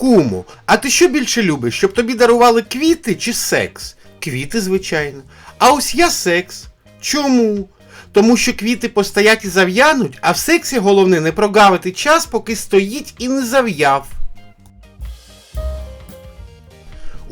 Кумо, а ти що більше любиш, щоб тобі дарували квіти чи секс? Квіти, звичайно. А ось я секс. Чому? Тому що квіти постоять і зав'януть, а в сексі головне не прогавити час, поки стоїть і не зав'яв.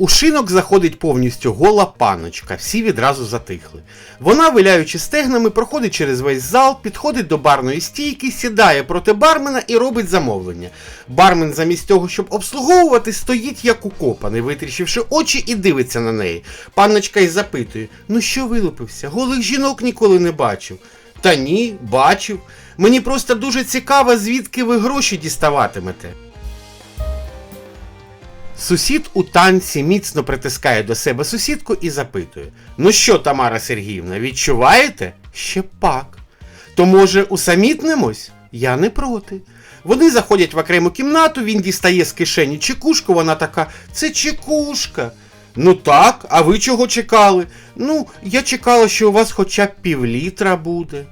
У шинок заходить повністю гола паночка, всі відразу затихли. Вона, виляючи стегнами, проходить через весь зал, підходить до барної стійки, сідає проти бармена і робить замовлення. Бармен, замість того, щоб обслуговувати, стоїть як укопаний, витріщивши очі і дивиться на неї. Панночка й запитує: Ну що вилупився? Голих жінок ніколи не бачив. Та ні, бачив. Мені просто дуже цікаво, звідки ви гроші діставатимете. Сусід у танці міцно притискає до себе сусідку і запитує: Ну що, Тамара Сергіївна, відчуваєте? Ще пак. То може усамітнимось? Я не проти. Вони заходять в окрему кімнату, він дістає з кишені чекушку, вона така: це чекушка. Ну так, а ви чого чекали? Ну, я чекала, що у вас хоча б півлітра буде.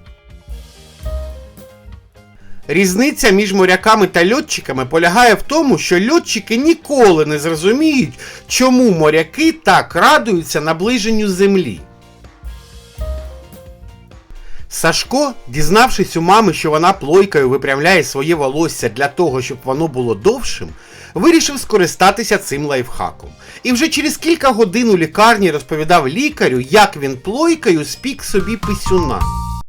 Різниця між моряками та льотчиками полягає в тому, що льотчики ніколи не зрозуміють, чому моряки так радуються наближенню землі. Сашко, дізнавшись у мами, що вона плойкою випрямляє своє волосся для того, щоб воно було довшим, вирішив скористатися цим лайфхаком. І вже через кілька годин у лікарні розповідав лікарю, як він плойкою спік собі писюна.